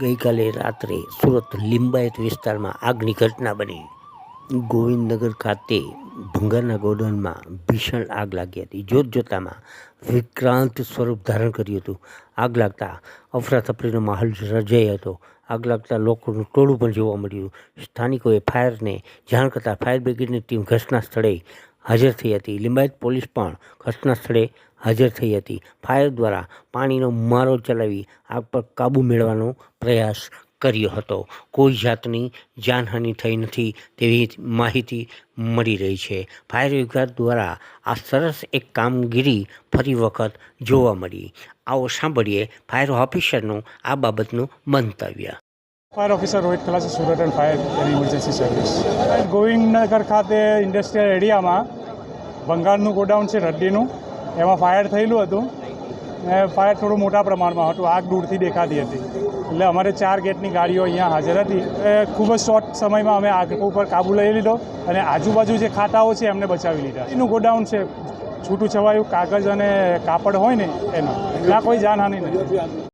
ગઈકાલે રાત્રે સુરત લિંબાયત વિસ્તારમાં આગની ઘટના બની. ગોવિંદનગર ખાતે ભંગારના ગોડાઉનમાં ભીષણ આગ લાગી હતી. જોત જોતામાં વિક્રાંત સ્વરૂપ ધારણ કર્યું હતું. આગ લાગતા અફરાતફરીનો માહોલ સર્જાયો હતો. આગ લાગતા લોકોનું ટોળું પણ જોવા મળ્યું. સ્થાનિકોએ ફાયરને જાણ કરતાં ફાયર બ્રિગેડની ટીમ ઘટના સ્થળે હાજર થઈ હતી. લિંબાયત પોલીસ પણ ઘટના સ્થળે હાજર થઈ હતી. ફાયર દ્વારા પાણીનો મારો ચલાવી આગ પર કાબૂ મેળવવાનો પ્રયાસ કર્યો હતો. કોઈ જાતની જાનહાનિ થઈ નથી તેવી માહિતી મળી રહી છે. ફાયર વિભાગ દ્વારા આ સરસ એક કામગીરી ફરી વખત જોવા મળી. આવો સાંભળીએ ફાયર ઓફિસરનું આ બાબતનું મંતવ્ય. Fire officer Rohit Khalasi Surat and fire and service Govindnagar ખાતે ઇન્ડસ્ટ્રીયલ એરિયામાં ભંગારનું ગોડાઉન છે રડ્ડીનું. એમાં ફાયર થયેલું હતું. ફાયર થોડું મોટા પ્રમાણમાં હતું. આગ દૂરથી દેખાતી હતી. એટલે અમારે ચાર ગેટની ગાડીઓ અહીંયા હાજર હતી. એ ખૂબ જ શોર્ટ સમયમાં અમે આગ ઉપર કાબુ લઈ લીધો અને આજુબાજુ જે ખાતાઓ છે એમને બચાવી લીધા. એનું ગોડાઉન છે. છૂટું છવાયું કાગળ અને કાપડ હોય ને એનો. ત્યાં કોઈ જાનહાનિ નથી.